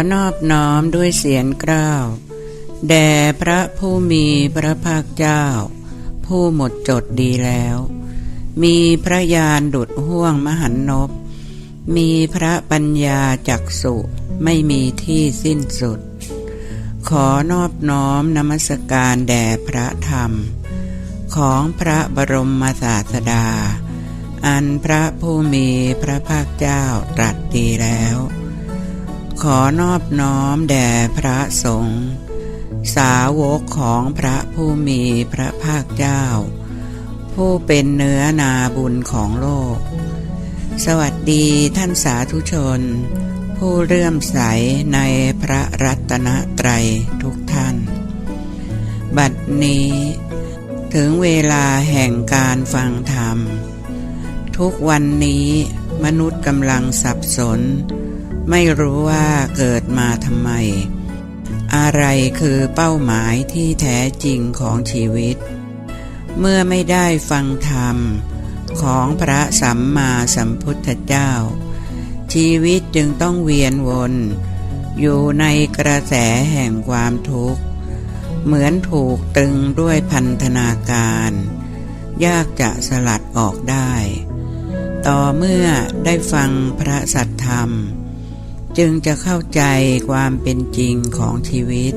อนอบน้อมด้วยเสียงกล้าว แด่พระผู้มีพระภาคเจ้า ผู้หมดจดดีแล้ว มีพระญาณดุดห่วงมหันนบ มีพระปัญญาจักสุไม่มีที่สิ้นสุด ขอนอบน้อมนมัสการแด่พระธรรม ของพระบรมศาสดา อันพระผู้มีพระภาคเจ้าตรัสดีแล้ว ขอนอบน้อมแด่พระสงฆ์สาวกของพระผู้มีพระภาคเจ้า ผู้เป็นเนื้อนาบุญของโลก สวัสดีท่านสาธุชน ผู้เลื่อมใสในพระรัตนตรัยทุกท่าน บัดนี้ ถึงเวลาแห่งการฟังธรรม ทุกวันนี้มนุษย์กำลังสับสน ไม่รู้ว่าเกิดมาทำไม อะไรคือเป้าหมายที่แท้จริงของชีวิต เมื่อไม่ได้ฟังธรรมของพระสัมมาสัมพุทธเจ้า ชีวิตจึงต้องเวียนวน อยู่ในกระแสแห่งความทุกข์ เหมือนถูกตรึงด้วยพันธนาการ ยากจะสลัดออกได้ ต่อเมื่อได้ฟังพระสัทธรรม จึงจะเข้าใจความเป็นจริงของชีวิต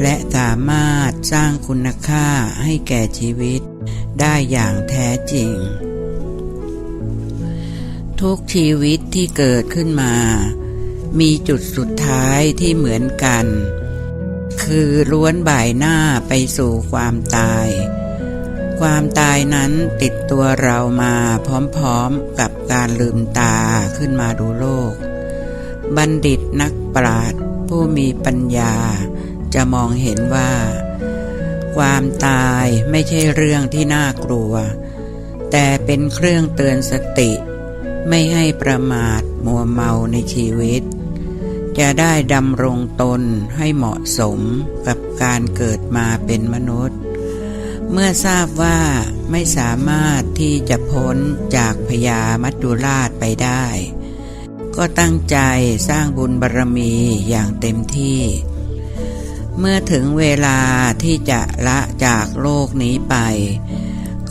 และสามารถสร้างคุณค่าให้แก่ชีวิต ได้อย่างแท้จริง ทุกชีวิตที่เกิดขึ้นมา มีจุดสุดท้ายที่เหมือนกัน คือล้วนบ่ายหน้าไปสู่ความตาย ความตายนั้นติดตัวเรามาพร้อมๆกับการลืมตาขึ้นมาดูโลก บัณฑิตนักปราชญ์ผู้มีปัญญา จะมองเห็นว่า ความตายไม่ใช่เรื่องที่น่ากลัว แต่เป็นเครื่องเตือนสติ ไม่ให้ประมาทมัวเมาในชีวิต จะได้ดำรงตนให้เหมาะสมกับการเกิดมาเป็นมนุษย์ เมื่อทราบว่าไม่สามารถที่จะพ้นจากพยามัจจุราชไปได้ ก็ตั้งใจสร้างบุญบารรมีอย่างเต็มที่ เมื่อถึงเวลาที่จะละจากโลกนี้ไป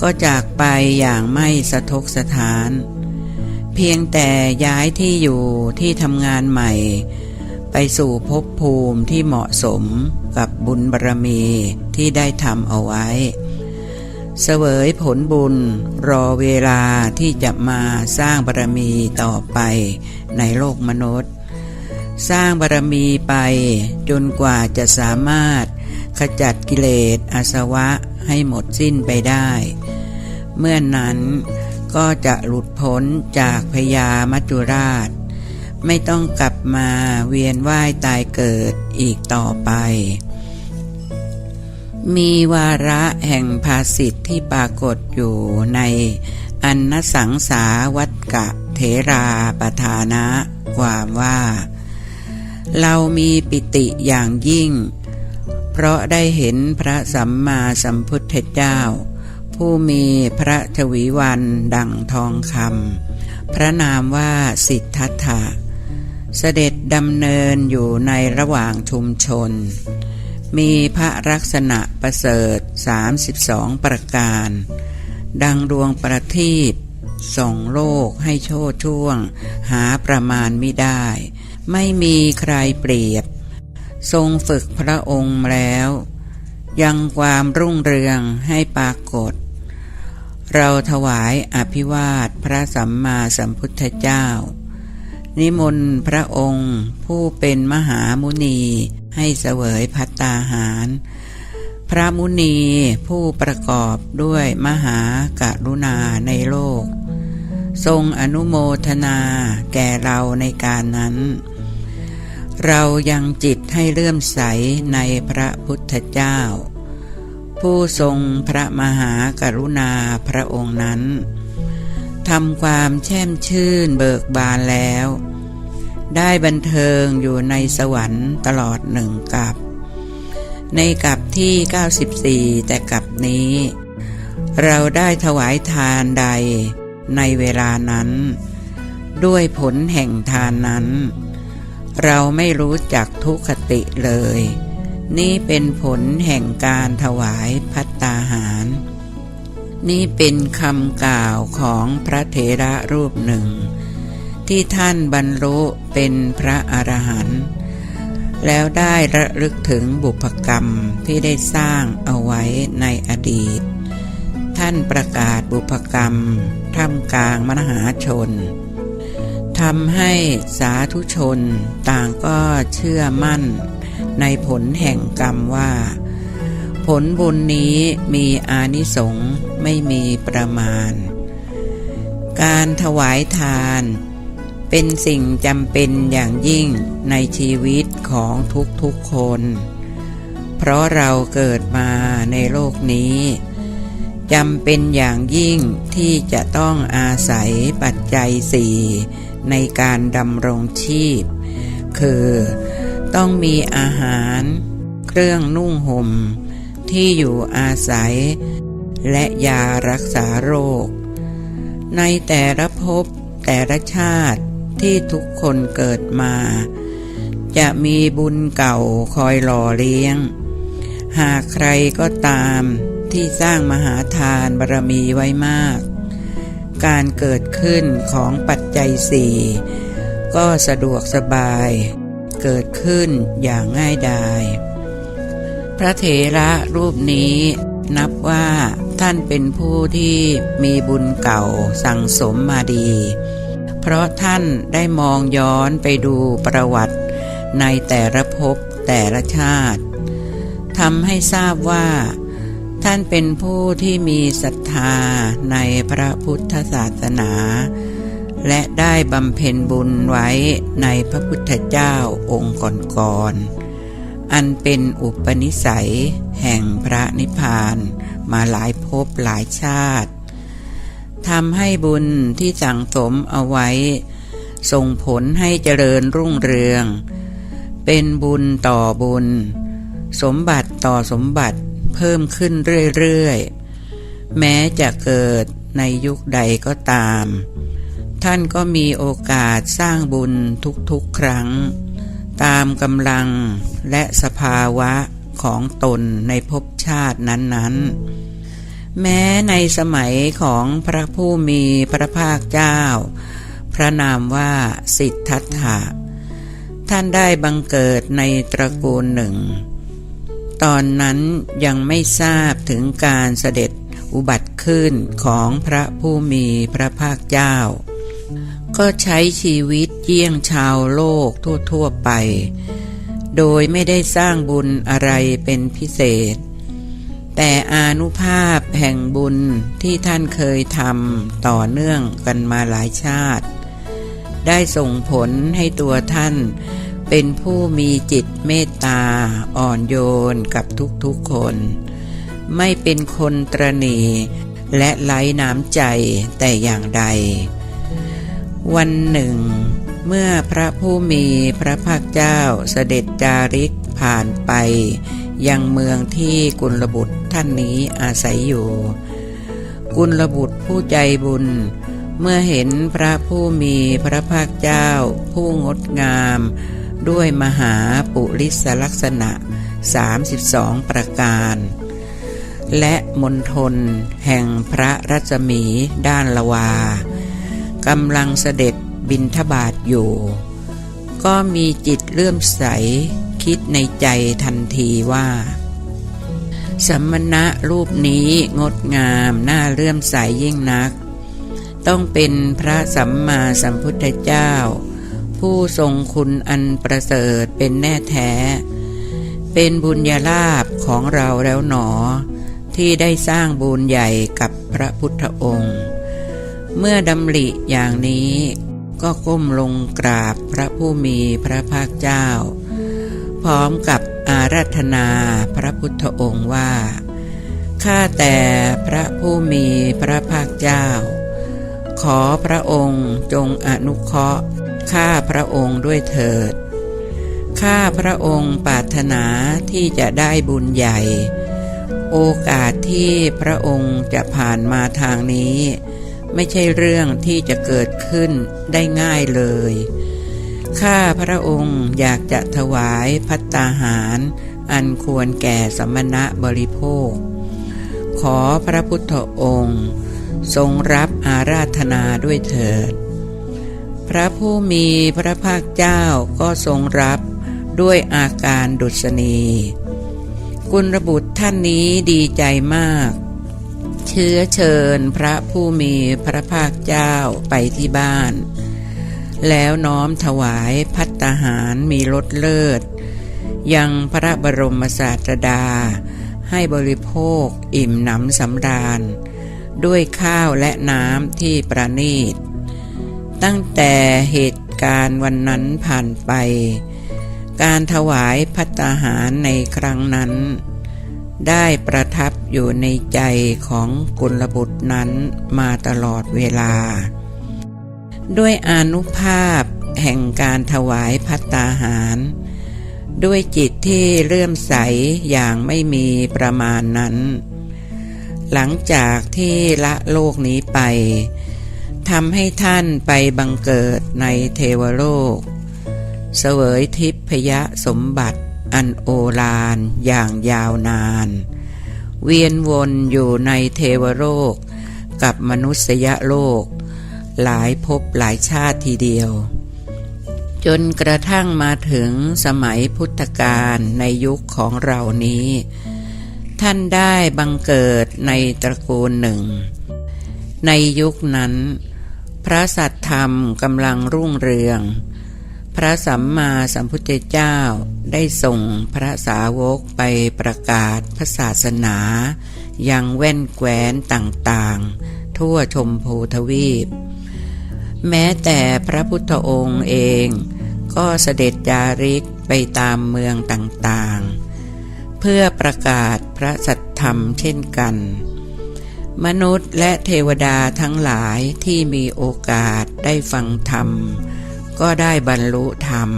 ก็จากไปอย่างไม่สะทกสถาน เพียงแต่ย้ายที่อยู่ที่ทำงานใหม่ ไปสู่ภพภูมิที่เหมาะสมกับบุญบารรมีที่ได้ทำเอาไว้ เสวยผลบุญ รอเวลาที่จะมาสร้างบารมีต่อไปในโลกมนุษย์ สร้างบารมีไปจนกว่าจะสามารถขจัดกิเลสอาสวะให้หมดสิ้นไปได้ เมื่อนนั้นก็จะหลุดพ้นจากพยามัจจุราช ไม่ต้องกลับมาเวียนว่ายตายเกิดอีกต่อไป มีวาระแห่งภาสิทธิ์ที่ปรากฏอยู่ในอันนสังสาวัตกะเถราปทานะความว่า เรามีปิติอย่างยิ่ง เพราะได้เห็นพระสัมมาสัมพุทธเจ้า ผู้มีพระชวีวันดังทองคำพระนามว่าสิทธัตถะเสด็จดำเนินอยู่ในระหว่างชุมชน มีพระลักษณะประเสริฐ 32 ประการ ดังดวงประทีปส่องโลกให้โชดช่วง หาประมาณไม่ได้ ไม่มีใครเปรียบ ทรงฝึกพระองค์แล้ว ยังความรุ่งเรืองให้ปรากฏ เราถวายอภิวาทพระสัมมาสัมพุทธเจ้า นิมนต์พระองค์ผู้เป็นมหามุนีให้เสวยพัต ตาหาร พระมุนีผู้ประกอบด้วยมหากรุณาในโลก ทรงอนุโมทนาแก่เราในการนั้น เรายังจิตให้เลื่อมใสในพระพุทธเจ้า ผู้ทรงพระมหากรุณาพระองค์นั้นทำความแช่มชื่นเบิกบานแล้วได้บันเทิงอยู่ในสวรรค์ตลอดหนึ่งกับ ในกับที่ 94 แต่กับนี้ เราได้ถวายทานใดในเวลานั้น ด้วยผลแห่งทานนั้น เราไม่รู้จักทุกขติเลย นี่เป็นผลแห่งการถวายพัตตาหาร นี่เป็นคำกล่าวของพระเถระรูปหนึ่ง ที่ท่านบรรลุเป็นพระอรหันต์ แล้วได้ระลึกถึงบุพกรรมที่ได้สร้างเอาไว้ในอดีต ท่านประกาศบุพกรรมท่ามกลางมหาชนทำให้สาธุชนต่างก็เชื่อมั่นในผลแห่งกรรมว่า ผลบุญนี้มีอานิสงส์ไม่มีประมาณ การถวายทานเป็นสิ่งจำเป็นอย่างยิ่งในชีวิต ของทุกๆคน เพราะเราเกิดมาในโลกนี้จำเป็นอย่างยิ่งที่จะต้องอาศัยปัจจัยสี่ในการดำรงชีพ คือต้องมีอาหาร เครื่องนุ่งห่ม ที่อยู่อาศัย และยารักษาโรค ในแต่ละภพแต่ละชาติที่ทุกคนเกิดมา จะมีบุญเก่าคอยหล่อเลี้ยง หากใครก็ตามที่สร้างมหาทานบารมีไว้มาก การเกิดขึ้นของปัจจัยสี่ก็สะดวกสบาย เกิดขึ้นอย่างง่ายดาย พระเถระรูปนี้นับว่าท่านเป็นผู้ที่มีบุญเก่าสั่งสมมาดี เพราะท่านได้มองย้อนไปดูประวัติ ในแต่ละภพแต่ละชาติทำให้ทราบว่า ท่านเป็นผู้ที่มีศรัทธาในพระพุทธศาสนา และได้บำเพ็ญบุญไว้ในพระพุทธเจ้าองค์ก่อนๆอันเป็นอุปนิสัยแห่งพระนิพพานมาหลายภพหลายชาติทำให้บุญที่สั่งสมเอาไว้ ส่งผลให้เจริญรุ่งเรือง เป็นบุญต่อบุญ สมบัติต่อสมบัติเพิ่มขึ้นเรื่อยๆ แม้จะเกิดในยุคใดก็ตาม ท่านก็มีโอกาสสร้างบุญทุกๆครั้ง ตามกำลังและสภาวะของตนในภพชาตินั้นๆ แม้ในสมัยของพระผู้มีพระภาคเจ้า พระนามว่าสิทธัตถะ ท่านได้บังเกิดในตระกูลหนึ่ง ตอนนั้นยังไม่ทราบถึงการเสด็จอุบัติขึ้นของพระผู้มีพระภาคเจ้า ก็ใช้ชีวิตเยี่ยงชาวโลกทั่ว ๆ ไป โดยไม่ได้สร้างบุญอะไรเป็นพิเศษ แต่อานุภาพแห่งบุญที่ท่านเคยทำต่อเนื่องกันมาหลายชาติ ได้ส่งผลให้ตัวท่าน เป็นผู้มีจิตเมตตาอ่อนโยนกับทุกๆคน ไม่เป็นคนตรณีและไร้น้ำใจแต่อย่างใด วันหนึ่ง เมื่อพระผู้มีพระภาคเจ้าเสด็จจาริกผ่านไป ยังเมืองที่กุลบุตรท่านนี้อาศัยอยู่ กุลบุตรผู้ใจบุญ เมื่อเห็นพระผู้มีพระภาคเจ้า ผู้งดงาม ด้วยมหาปุริสลักษณะ 32 ประการ และมณฑลแห่งพระรัศมีด้านละวากำลังเสด็จบินทบาทอยู่ ก็มีจิตเลื่อมใสคิดในใจทันทีว่าสัมมณะรูปนี้งดงามน่าเลื่อมใสยิ่งนัก ต้องเป็นพระสัมมาสัมพุทธเจ้า ผู้ทรงคุณอันประเสริฐเป็นแน่แท้ เป็นบุญญาลาภของเราแล้วหนอ ที่ได้สร้างบุญใหญ่กับพระพุทธองค์ เมื่อดำริอย่างนี้ก็ก้มลงกราบพระผู้มีพระภาคเจ้า พร้อมกับอาราธนาพระพุทธองค์ว่า ข้าแต่พระผู้มีพระภาคเจ้า ขอพระองค์จงอนุเคราะห์ข้าพระองค์ด้วยเถิด ข้าพระองค์ปรารถนาที่จะได้บุญใหญ่ โอกาสที่พระองค์จะผ่านมาทางนี้ ไม่ใช่เรื่องที่จะเกิดขึ้นได้ง่ายเลย ข้าพระองค์อยากจะถวายพัตตาหาร อันควรแก่สมณะบริโภค ขอพระพุทธองค์ ทรงรับอาราธนาด้วยเถิด พระผู้มีพระภาคเจ้าก็ทรงรับด้วยอาการดุษณีกุลบุตรท่านนี้ดีใจมาก เชื้อเชิญพระผู้มีพระภาคเจ้าไปที่บ้าน แล้วน้อมถวายพัตตาหารมีรสเลิศ ยังพระบรมศาสดาให้บริโภคอิ่มหนำสำราญ ด้วยข้าวและน้ำที่ประณีต ตั้งแต่เหตุการณ์วันนั้นผ่านไป การถวายพัตาหารในครั้งนั้น ได้ประทับอยู่ในใจของกุลบุตรนั้นมาตลอดเวลา ด้วยอนุภาพแห่งการถวายพัตตาหาร ด้วยจิตที่เลื่อมใสอย่างไม่มีประมาณนั้น หลังจากที่ละโลกนี้ไปทำให้ท่านไปบังเกิดในเทวโลก เสวยทิพยสมบัติอันโอฬารอย่างยาวนาน เวียนวนอยู่ในเทวโลกกับมนุษยโลก หลายภพหลายชาติทีเดียว จนกระทั่งมาถึงสมัยพุทธกาลในยุคของเรานี้ ท่านได้บังเกิดในตระกูลหนึ่ง ในยุคนั้น พระสัตธรรมกำลังรุ่งเรือง พระสัมมาสัมพุทธเจ้าได้ส่งพระสาวกไปประกาศพระศาสนา ยังแว่นแคว้นต่างๆ ทั่วชมพูทวีป แม้แต่พระพุทธองค์เอง ก็เสด็จจาริกไปตามเมืองต่างๆ เพื่อประกาศพระสัทธรรมเช่นกัน มนุษย์และเทวดาทั้งหลายที่มีโอกาสได้ฟังธรรม ก็ได้บรรลุธรรม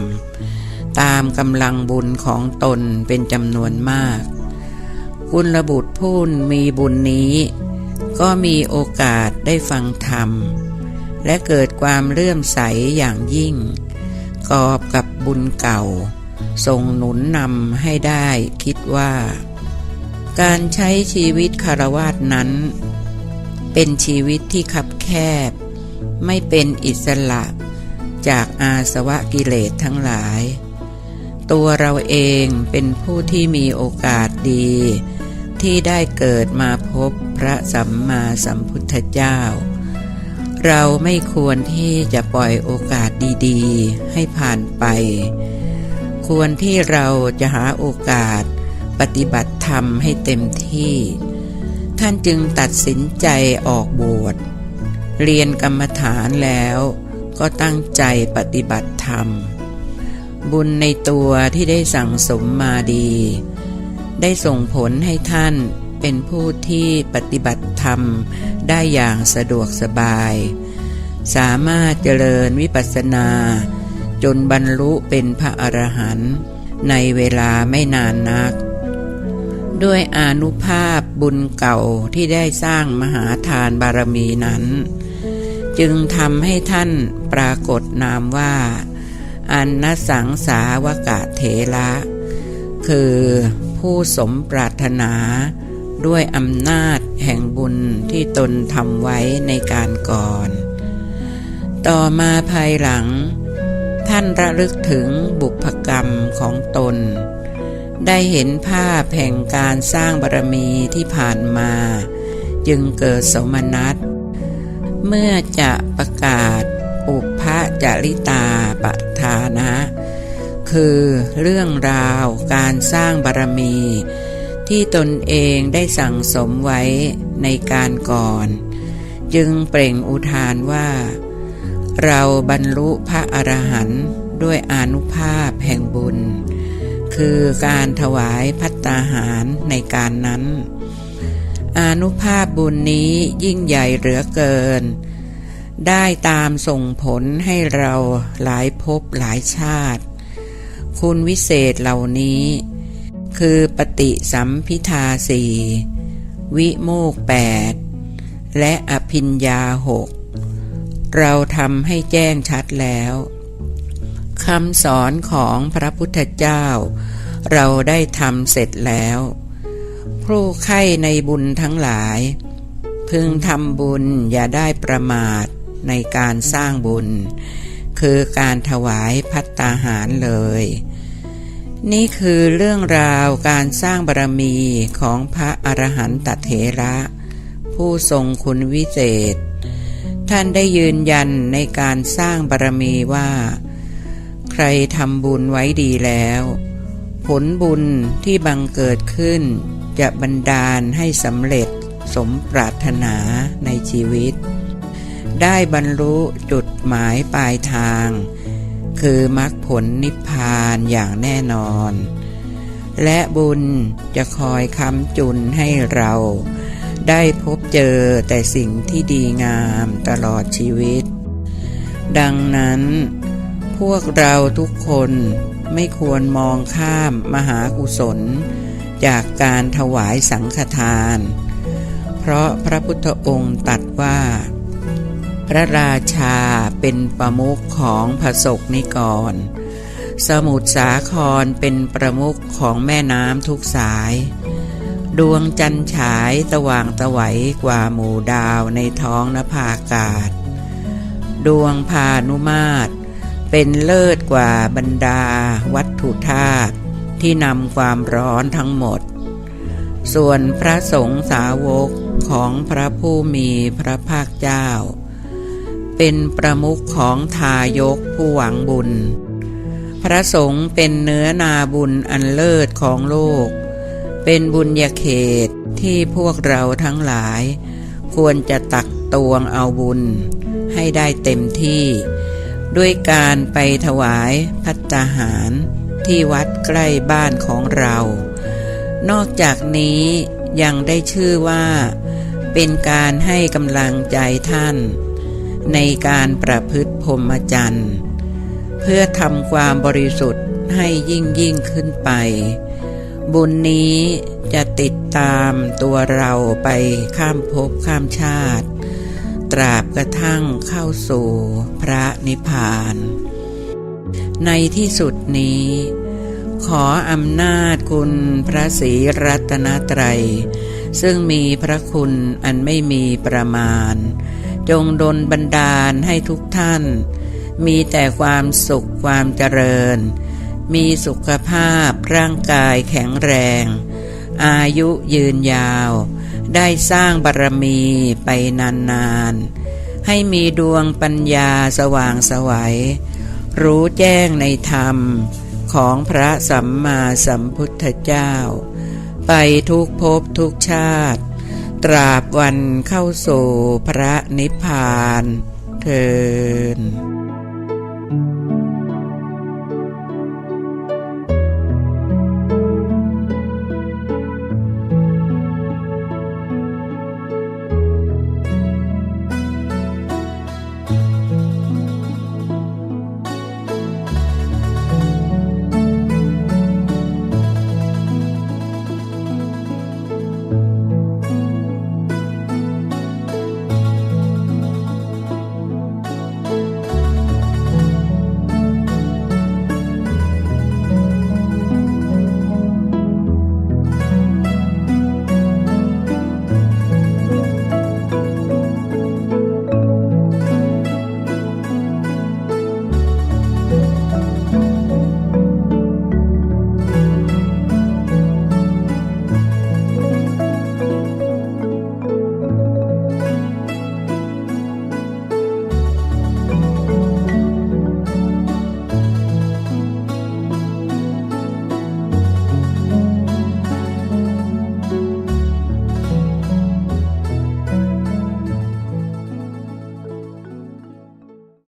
ตามกำลังบุญของตนเป็นจำนวนมากกุลบุตรผู้มีบุญนี้ ก็มีโอกาสได้ฟังธรรม และเกิดความเลื่อมใสอย่างยิ่ง กอบกับบุญเก่า ส่งหนุนนำให้ได้คิดว่า การใช้ชีวิตคารวาสนั้น เป็นชีวิตที่คับแคบ ไม่เป็นอิสระจากอาสวะกิเลสทั้งหลาย ตัวเราเองเป็นผู้ที่มีโอกาสดี ที่ได้เกิดมาพบพระสัมมาสัมพุทธเจ้า เราไม่ควรที่จะปล่อยโอกาสดีๆ ให้ผ่านไป ควรที่เราจะหาโอกาส ปฏิบัติธรรมให้เต็มที่ ท่านจึงตัดสินใจออกบวชเรียนกรรมฐานแล้วก็ตั้งใจปฏิบัติธรรม บุญในตัวที่ได้สั่งสมมาดี ได้ส่งผลให้ท่านเป็นผู้ที่ปฏิบัติธรรมได้อย่างสะดวกสบาย สามารถเจริญวิปัสสนา จนบรรลุเป็นพระอรหันต์ในเวลาไม่นานนัก ด้วยอนุภาพบุญเก่าที่ได้สร้างมหาทานบารมีนั้น จึงทำให้ท่านปรากฏนามว่า อันนสังสาวกะเถระคือผู้สมปรารถนาด้วยอำนาจแห่งบุญที่ตนทำไว้ในการก่อน ต่อมาภายหลัง ท่านระลึกถึงบุพกรรมของตน ได้เห็นภาพแห่งการสร้างบารมีที่ผ่านมา จึงเกิดสมนัตเมื่อจะประกาศอุพจริตาปทานะ คือเรื่องราวการสร้างบารมี ที่ตนเองได้สั่งสมไว้ในการก่อน จึงเปล่งอุทานว่า เราบรรลุพระอรหันต์ด้วยอนุภาพแห่งบุญ คือการถวายพัตตาหารในการนั้น อนุภาพบุญนี้ยิ่งใหญ่เหลือเกิน ได้ตามส่งผลให้เราหลายภพหลายชาติ คุณวิเศษเหล่านี้ คือปฏิสัมพิทาสี่วิโมกแปดและอภิญญาหก เราทำให้แจ้งชัดแล้วคำสอนของพระพุทธเจ้า เราได้ทำเสร็จแล้ว ผู้ใคร่ในบุญทั้งหลาย พึงทำบุญอย่าได้ประมาทในการสร้างบุญ คือการถวายพัตตาหารเลย นี่คือเรื่องราวการสร้างบารมีของพระอรหันตเถระ ผู้ทรงคุณวิเศษ ท่านได้ยืนยันในการสร้างบารมีว่า ใครทำบุญไว้ดีแล้ว ผลบุญที่บังเกิดขึ้น จะบันดาลให้สำเร็จสมปรารถนาในชีวิต ได้บรรลุจุดหมายปลายทาง คือมรรคผลนิพพานอย่างแน่นอน และบุญจะคอยค้ำจุนให้เรา ได้พบเจอแต่สิ่งที่ดีงามตลอดชีวิต ดังนั้น พวกเราทุกคนไม่ควรมองข้ามมหากุศล จากการถวายสังฆทาน เพราะพระพุทธองค์ตรัดว่า พระราชาเป็นประมุขของพระศกนิกร สมุทรสาครเป็นประมุขของแม่น้ำทุกสาย ดวงจันฉายตว่างตะไหวกว่าหมู่ดาวในท้องนภาอากาศ ดวงพานุมาตรเป็นเลิศกว่าบรรดาวัตถุธาตุที่นำความร้อนทั้งหมด ส่วนพระสงฆ์สาวกของพระผู้มีพระภาคเจ้า เป็นประมุขของทายกผู้หวังบุญ พระสงฆ์เป็นเนื้อนาบุญอันเลิศของโลก เป็นบุญญาเขตที่พวกเราทั้งหลาย ควรจะตักตวงเอาบุญ ให้ได้เต็มที่ ด้วยการไปถวายพัตาหาร ที่วัดใกล้บ้านของเรา นอกจากนี้ยังได้ชื่อว่า เป็นการให้กำลังใจท่าน ในการประพฤติพรหมจรรย์ เพื่อทำความบริสุทธิ์ให้ยิ่งยิ่งขึ้นไป บุญนี้จะติดตามตัวเราไปข้ามภพข้ามชาติ ตราบกระทั่งเข้าสู่พระนิพพาน ในที่สุดนี้ ขออำนาจคุณพระศรีรัตนตรัย ซึ่งมีพระคุณอันไม่มีประมาณ จงดลบันดาลให้ทุกท่าน มีแต่ความสุขความเจริญ มีสุขภาพร่างกายแข็งแรง อายุยืนยาว ได้สร้างบารมีไปนานๆ ให้มีดวงปัญญาสว่างสวัย รู้แจ้งในธรรมของพระสัมมาสัมพุทธเจ้า ไปทุกภพทุกชาติ ตราบวันเข้าสู่พระนิพพานเทิน